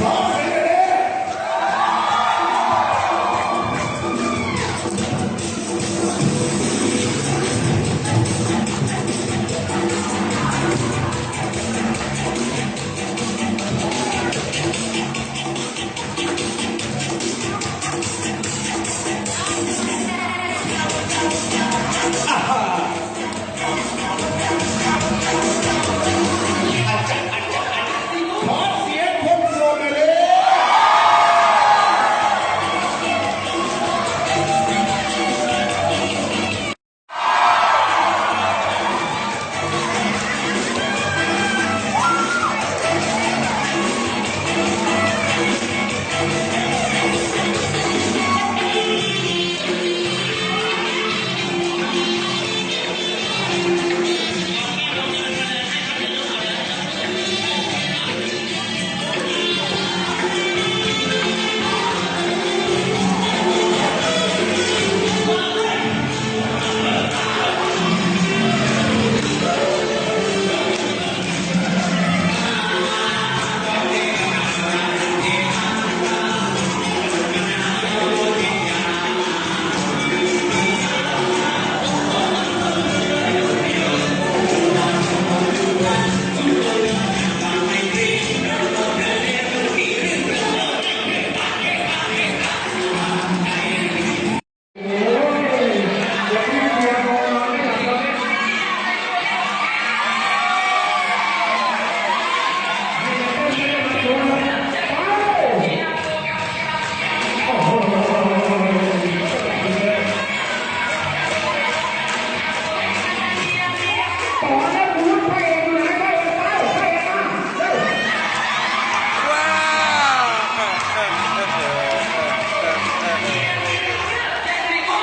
ข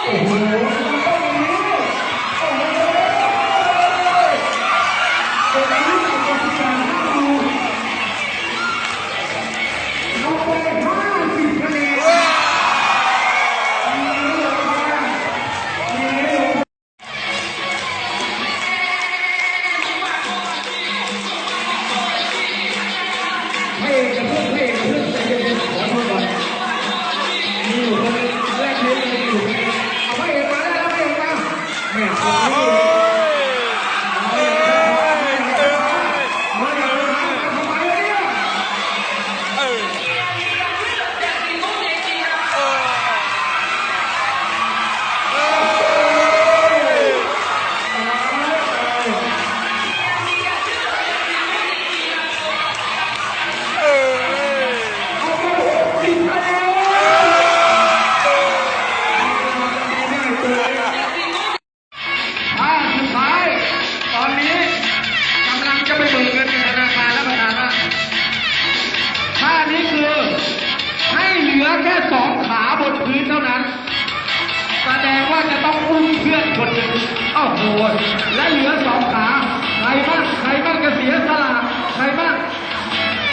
พ Bravo! คนหนึ่งโอ้โหและเหลือสองขาใครบ้างใครบ้างจะเสียสละใครบ้าง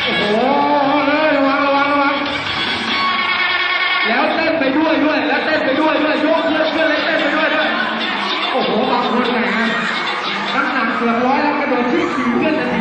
โอ้โหเลยระวังระวังระวังแล้วเต้นไปด้วยด้วยแล้วเต้นไปด้วยด้วยยกเพื่อนเพื่อนแล้วเต้นไปด้วยด้วยโอ้โหบางคนแหมน้ำหนักเกือบร้อยแล้วกระโดดที่ขี่เพื่อนจะ